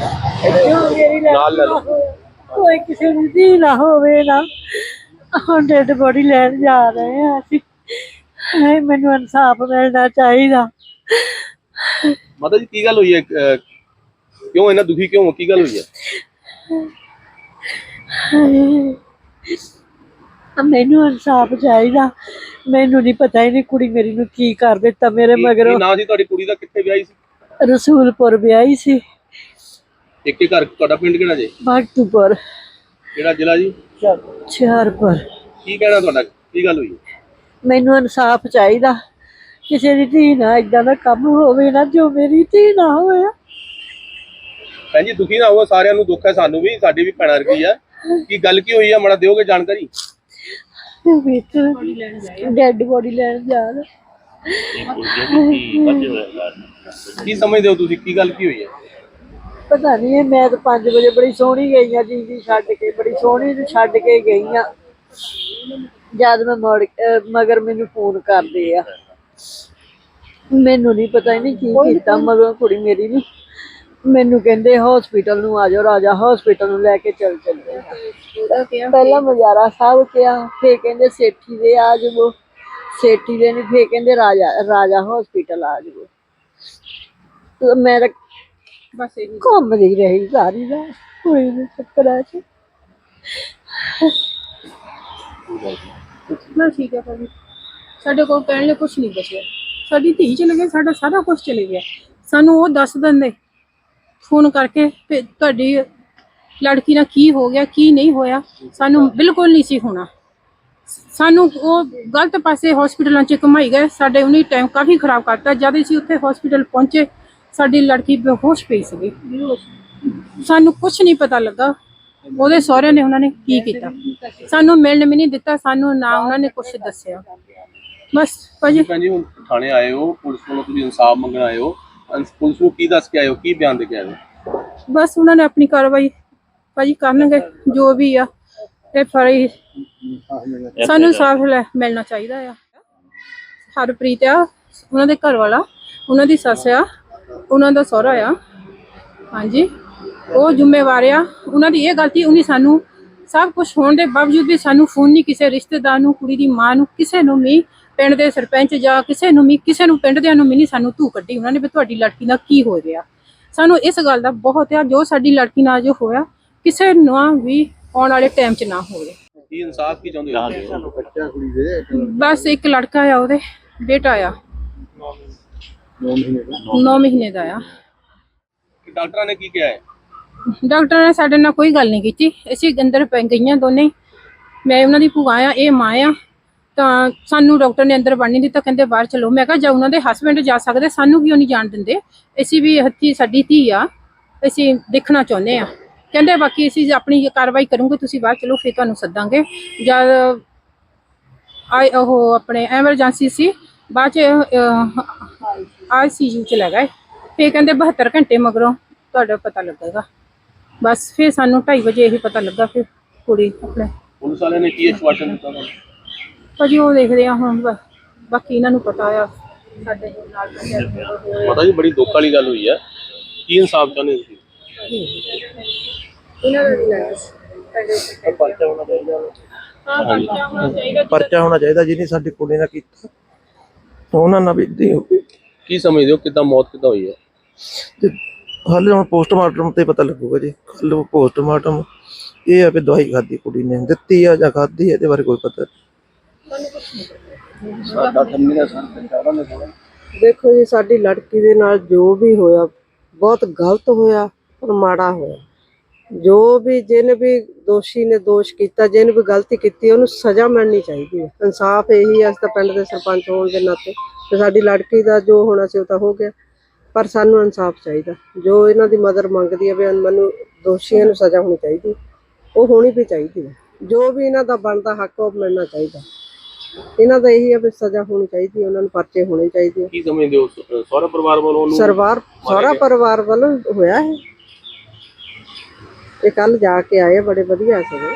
ਜੋ ਮੇਰੀ ਨਾਲ ਲੈ ਲਓ। ਕੋਈ ਕਿਸੇ ਦੀ ਧੀ ਨਾ ਹੋਵੇ ਨਾ। ਹੁਣ ਡੈਡ ਬੋਡੀ ਲੈਣ ਜਾ ਰਹੇ ਆ ਅਸੀਂ। ਹਾਏ ਮੈਨੂੰ ਇਨਸਾਫ ਮਿਲਣਾ ਚਾਹੀਦਾ। ਮਾਤਾ ਜੀ ਕੀ ਗੱਲ ਹੋਈ ਹੈ? ਅਹ, ਕਿਉਂ ਇਹਨਾਂ ਦੁਖੀ ਕਿਉਂ ਹੋ? ਕੀ ਗੱਲ ਹੋਈ ਹੈ? ਹਾਏ। ਮੈਨੂੰ ਇਨਸਾਫ ਚਾਹੀਦਾ। ਮੈਨੂੰ ਨਹੀਂ ਪਤਾ ਇਹਨੇ ਕੁੜੀ ਮੇਰੀ ਨੂੰ ਕੀ ਕਰ ਦਿੱਤਾ ਮੇਰੇ ਕੀ- ਮਗਰੋਂ। ਕੀ ਨਾਂ ਸੀ? ਤੁਹਾਡੀ ਕੁੜੀ ਦਾ ਕਿੱਥੇ ਵਿਆਹੀ ਸੀ? ਰਸੂਲਪੁਰ ਵਿਆਹੀ ਸੀ। ਇੱਕ ਘਰ ਤੁਹਾਡਾ ਪਿੰਡ ਕਿਹੜਾ ਜੀ? ਭਗਤੂਪੁਰ ਕਿਹੜਾ ਜ਼ਿਲ੍ਹਾ ਜੀ? ਹੁਸ਼ਿਆਰਪੁਰ ਕੀ ਕਹਿਣਾ ਤੁਹਾਡਾ? ਕੀ ਗੱਲ ਹੋਈ? ਹੈ? ਮੈਨੂੰ ਇਨਸਾਫ ਚਾਹੀਦਾ। ਕਿਸੇ ਦੀ ਧੀ ਨਾਲ ਇਦਾਂ ਦਾ ਕੰਮ ਹੋਵੇ ਨਾ ਜੋ ਮੇਰੀ ਧੀ ਨਾ ਹੋਵੇ ਭੈਣ ਜੀ ਦੁਖੀ ਨਾ ਹੋਵੋ ਸਾਰਿਆਂ ਨੂੰ ਦੁੱਖ ਹੈ ਸਾਨੂੰ ਵੀ ਸਾਡੀ ਵੀ ਭੈਣਾਂ ਵਰਗੀ ਆ। ਕੀ ਗੱਲ ਕੀ ਹੋਈ ਹੈ ਮੜਾ ਦਿਓਗੇ ਜਾਣਕਾਰੀ? ਵਿੱਚ ਡੈਡ ਬੋਡੀ ਲੈਣ ਜਾ ਰਹੇ ਕੀ ਸਮਝਦੇ ਹੋ ਤੁਸੀਂ? ਕੀ ਗੱਲ ਕੀ ਹੋਈ ਹੈ? ਪਤਾ ਨਹੀਂ ਇਹ ਮੈਂ ਤਾਂ 5 ਵਜੇ ਬੜੀ ਸੋਹਣੀ ਗਈ ਆ ਜੀ ਜੀ ਛੱਡ ਕੇ ਬੜੀ ਸੋਹਣੀ ਨੂੰ ਛੱਡ ਕੇ ਗਈ ਆ ਜਦ ਮੈਂ ਮੁੜ ਮਗਰ ਮੈਨੂੰ ਫੋਨ ਕਰਦੇ ਆ। ਮੈਨੂੰ ਨਹੀਂ ਪਤਾ ਇਹਨੇ ਕੀ ਕੀਤਾ ਮਗਰ ਕੁੜੀ ਮੇਰੀ ਨੂੰ ਮੈਨੂੰ ਕਹਿੰਦੇ ਹਸਪੀਟਲ ਨੂੰ ਆ ਜਾਓ ਰਾਜਾ ਹਸਪੀਟਲ ਨੂੰ ਲੈ ਕੇ ਚੱਲ ਚੱਲਦੇ ਪਹਿਲਾਂ ਮਜਾਰਾ ਸਾਹਿਬ ਕਿਹਾ ਫੇਰ ਕਹਿੰਦੇ ਸੇਠੀ ਦੇ ਆ ਜਾਓ ਸੇਠੀ ਦੇ ਨਹੀਂ ਫੇਰ ਕਹਿੰਦੇ ਰਾਜਾ ਰਾਜਾ ਹਸਪੀਟਲ ਆ ਜਾਓ ਮੈਂ ਤਾਂ ਬਸ ਇਹ ਘੁੰਮਦੀ ਰਹੀ ਸਾਰੀ ਰਾਤ ਕੋਈ ਨਹੀਂ ਚੱਕਰਾਂ ਚ ਨਾ ਠੀਕ ਹੈ ਭਾਜੀ। ਸਾਡੇ ਕੋਲ ਕਹਿਣ ਲਈ ਕੁਝ ਨਹੀਂ ਬਚਿਆ। ਸਾਡੀ ਧੀ ਚਲੇ ਗਈ ਸਾਡਾ ਸਾਰਾ ਕੁਝ ਚਲੇ ਗਿਆ। ਸਾਨੂੰ ਉਹ ਦੱਸ ਦਿੰਦੇ ਫੋਨ ਕਰਕੇ ਵੀ ਤੁਹਾਡੀ ਲੜਕੀ ਨਾਲ ਕੀ ਹੋ ਗਿਆ ਕੀ ਨਹੀਂ ਹੋਇਆ। ਸਾਨੂੰ ਬਿਲਕੁਲ ਨਹੀਂ ਸੀ ਹੋਣਾ। ਸਾਨੂੰ ਉਹ ਗਲਤ ਪਾਸੇ ਹਸਪੀਟਲਾਂ 'ਚ ਘੁਮਾਈ ਗਏ। ਸਾਡੇ ਉਹਨੇ ਟਾਈਮ ਕਾਫੀ ਖਰਾਬ ਕਰਤਾ। ਜਦ ਅਸੀਂ ਉੱਥੇ ਹਸਪੀਟਲ ਪਹੁੰਚੇ ਸਾਡੀ ਲੜਕੀ ਬੇਹੋਸ਼ ਪਈ ਸੀਗੀ। ਸਾਨੂੰ ਕੁਝ ਨਹੀਂ ਪਤਾ ਲੱਗਾ। ਉਹਦੇ ਸਹੁਰਿਆਂ ਨੇ ਉਹਨਾਂ ਨੇ ਕੀ ਕੀਤਾ? ਸਾਨੂੰ ਮਿਲਣ ਵੀ ਨਹੀਂ ਦਿੱਤਾ ਸਾਨੂੰ ਨਾ ਉਹਨਾਂ ਨੇ ਕੁਝ ਦੱਸਿਆ। ਬਸ ਭਾਜੀ। ਭੈਣ ਜੀ ਹੁਣ ਥਾਣੇ ਆਏ ਹੋ ਪੁਲਿਸ ਕੋਲੋਂ ਤੁਸੀਂ ਇਨਸਾਫ ਮੰਗਣ ਆਏ ਹੋ। ਅੰਸ- ਪੁਲਿਸ ਨੂੰ ਕੀ ਦੱਸ ਕੇ ਆਏ ਹੋ? ਕੀ ਬਿਆਨ ਦੇ ਕੇ ਆਏ ਹੋ? ਬਸ ਉਹਨਾਂ ਨੇ ਆਪਣੀ ਕਾਰਵਾਈ ਭਾਜੀ ਕਰਨਗੇ ਜੋ ਵੀ ਆ ਇਹ ਫਰੀ ਸਾਨੂੰ ਸਾਫ਼ ਮਿਲਣਾ ਚਾਹੀਦਾ ਆ। ਹਰਪ੍ਰੀਤ ਆ ਉਹਨਾਂ ਦੇ ਘਰ ਵਾਲਾ ਉਹਨਾਂ ਦੀ ਸੱਸ ਆ। ਉਹਨਾਂ ਦਾ ਸਹੁਰਾ ਆ। ਹਾਂਜੀ। ਉਹ ਜ਼ਿੰਮੇਵਾਰ ਆ। ਉਹਨਾਂ ਦੀ ਇਹ ਗਲਤੀ ਉਹਨੇ ਸਾਨੂੰ ਸਭ ਕੁਝ ਹੋਣ ਦੇ ਬਾਵਜੂਦ ਵੀ ਸਾਨੂੰ ਫੋਨ ਨਹੀਂ ਕਿਸੇ ਰਿਸ਼ਤੇਦਾਰ ਨੂੰ ਕੁੜੀ ਦੀ ਮਾਂ ਨੂੰ ਕਿਸੇ ਨੂੰ ਵੀ ਪਿੰਡ ਦੇ ਸਰਪੰਚ ਜਾਂ ਕਿਸੇ ਨੂੰ ਵੀ ਕਿਸੇ ਨੂੰ ਪਿੰਡ ਦਿਆਂ ਨੂੰ ਵੀ ਨਹੀਂ ਸਾਨੂੰ ਧੂ ਕੱਢੀ ਉਹਨਾਂ ਨੇ ਵੀ ਤੁਹਾਡੀ ਲੜਕੀ ਨਾਲ ਕੀ ਹੋ ਰਿਹਾ। ਸਾਨੂੰ ਇਸ ਗੱਲ ਦਾ ਬਹੁਤ ਆ ਜੋ ਸਾਡੀ ਲੜਕੀ ਨਾਲ ਜੋ ਹੋਇਆ ਕਿਸੇ ਨੂੰ ਵੀ ਆਉਣ ਵਾਲੇ ਟਾਈਮ 'ਚ ਨਾ ਹੋਵੇ। ਕੀ ਇਨਸਾਫ ਕੀ ਚਾਹੁੰਦੇ ਹੋ? ਬਸ ਇੱਕ ਲੜਕਾ ਆ ਉਹਦੇ ਬੇਟਾ ਆ। 9 ਮਹੀਨੇ ਦਾ? ਆ। ਕਿ ਡਾਕਟਰਾਂ ਨੇ ਕੀ ਕਿਹਾ ਹੈ? ਡਾਕਟਰ ਨੇ ਸਾਡੇ ਨਾਲ ਕੋਈ ਗੱਲ ਨਹੀਂ ਕੀਤੀ। ਅਸੀਂ ਅੰਦਰ ਪੈ ਗਈਆਂ ਦੋਨੇ। ਮੈਂ ਉਹਨਾਂ ਦੀ ਭੂਆ ਆ ਇਹ ਮਾਂ ਆ। ਤਾਂ ਸਾਨੂੰ ਡਾਕਟਰ ਨੇ ਅੰਦਰ ਵੜਨ ਨਹੀਂ ਦਿੱਤਾ ਕਹਿੰਦੇ ਬਾਹਰ ਚਲੋ। ਮੈਂ ਕਿਹਾ ਜਾਂ ਉਹਨਾਂ ਦੇ ਹਸਬੰਡ ਜਾ ਸਕਦੇ ਸਾਨੂੰ ਕਿਉਂ ਨਹੀਂ ਜਾਣ ਦਿੰਦੇ? ਅਸੀਂ ਵੀ ਹੱਥੀ ਸਾਡੀ ਧੀ ਆ। ਅਸੀਂ ਦੇਖਣਾ ਚਾਹੁੰਦੇ ਆ। ਕਹਿੰਦੇ ਬਾਕੀ ਅਸੀਂ ਆਪਣੀ ਕਾਰਵਾਈ ਕਰੂੰਗੇ ਤੁਸੀਂ ਬਾਹਰ ਚਲੋ ਫਿਰ ਤੁਹਾਨੂੰ ਸੱਦਾਂਗੇ। ਜਦ ਆਈ ਉਹ ਆਪਣੇ ਐਮਰਜੈਂਸੀ ਸੀ ਬਾਅਦ ਚ ਆਈਸੀਯੂ ਚ ਲੈ ਗਏ। ਫਿਰ ਕਹਿੰਦੇ 72 ਘੰਟੇ ਮਗਰੋਂ ਤੁਹਾਡਾ ਪਤਾ ਲੱਗੇਗਾ। ਬਸ ਫਿਰ ਸਾਨੂੰ 2:30 ਵਜੇ ਇਹ ਪਤਾ ਲੱਗਾ ਫਿਰ ਕੁੜੀ ਆਪਣੇ। ਪੁਲਿਸ ਵਾਲਿਆਂ ਨੇ ਕੀ ਆਸ਼ਵਾਸਨ ਦਿੱਤਾ ਭਾਜੀ ਉਹ ਦੇਖਦੇ ਆ ਹੁਣ ਬਾਕੀ ਇਹਨਾਂ ਨੂੰ ਪਤਾ ਆ। ਸਾਡੇ ਨਾਲ ਪੰਚਾਇਤ ਪਤਾ ਜੀ ਬੜੀ ਦੁੱਖ ਵਾਲੀ ਗੱਲ ਹੋਈ ਹੈ ਕੀ ਇਨਸਾਫ ਚਾਹੁੰਦੇ ਤੁਸੀਂ? ਇਹਨਾਂ ਦਾ ਵੀ ਲੈਣਾ ਹਾਂ ਪਰਚਾ ਹੋਣਾ ਚਾਹੀਦਾ। ਪਰਚਾ ਹੋਣਾ ਚਾਹੀਦਾ ਜਿਹਨੇ ਸਾਡੀ ਕੁੜੀ ਨਾਲ ਕੀਤਾ। ਉਹਨਾਂ ਨਾਲ ਵੀ ਏਦਾਂ ਹੀ ਕੀ ਸਮਝਦੇ ਹੋ ਕਿਦਾਂ ਮੌਤ ਕਿਦਾਂ ਹੋਈ ਹੈ? ਤੇ ਹਾਲੇ ਹੁਣ ਪੋਸਟਮਾਰਟਮ ਤੇ ਪਤਾ ਲੱਗੂਗਾ ਜੀ। ਕੱਲ ਪੋਸਟਮਾਰਟਮ ਇਹ ਆ ਕਿ ਦਵਾਈ ਖਾਦੀ ਕੁੜੀ ਨੇ। ਦਿੱਤੀ ਆ ਜਾਂ ਖਾਦੀ ਇਹਦੇ ਬਾਰੇ ਕੋਈ ਪਤਾ ਨਹੀਂ। ਦੇਖੋ ਜੀ ਸਾਡੀ ਲੜਕੀ ਦੇ ਨਾਲ ਜੋ ਵੀ ਹੋਇਆ ਬਹੁਤ ਗਲਤ ਹੋਇਆ ਪਰ ਮਾੜਾ ਹੋਇਆ। ਜੋ ਵੀ ਜਿਹਨੇ ਵੀ ਦੋਸ਼ੀ ਨੇ ਦੋਸ਼ ਕੀਤਾ ਜਿਹਨੇ ਵੀ ਗਲਤੀ ਕੀਤੀ ਉਹਨੂੰ ਸਜ਼ਾ ਮਿਲਣੀ ਚਾਹੀਦੀ ਹੈ। ਇਨਸਾਫ ਇਹੀ ਹੈ ਅਸੀਂ ਤਾਂ ਪਿੰਡ ਦੇ ਸਰਪੰਚ ਹੋਣ ਦੇ ਨਾਤੇ। ਤੇ ਸਾਡੀ ਲੜਕੀ ਦਾ ਜੋ ਹੋਣਾ ਸੀ ਉਹ ਤਾਂ ਹੋ ਗਿਆ। ਪਰ ਸਾਨੂੰ ਇਨਸਾਫ ਚਾਹੀਦਾ। ਜੋ ਇਹਨਾਂ ਦੀ ਮਦਰ ਮੰਗਦੀ ਹੈ ਵੀ ਮੈਨੂੰ ਦੋਸ਼ੀਆਂ ਨੂੰ ਸਜ਼ਾ ਹੋਣੀ ਚਾਹੀਦੀ ਉਹ ਹੋਣੀ ਵੀ ਚਾਹੀਦੀ ਹੈ। ਜੋ ਵੀ ਇਹਨਾਂ ਦਾ ਬਣਦਾ ਹੱਕ ਉਹ ਮਿਲਣਾ ਚਾਹੀਦਾ। ਇਹਨਾਂ ਦਾ ਇਹੀ ਹੈ ਵੀ ਸਜ਼ਾ ਹੋਣੀ ਚਾਹੀਦੀ ਉਹਨਾਂ ਨੂੰ ਪਰਚੇ ਹੋਣੇ ਚਾਹੀਦੇ ਕੀ ਸਮਝਦੇ ਹੋ? ਸ- ਸਹੁਰਾ ਪਰਿਵਾਰ ਵੱਲੋਂ ਉਹਨੂੰ ਸਰਵਾਰ ਸਾਰਾ ਪਰਿਵਾਰ ਵੱਲੋਂ ਹੋਇਆ ਹੈ। ਇਹ ਕੱਲ ਜਾ ਕੇ ਆਏ ਬੜੇ ਵਧੀਆ ਸੀਗੇ।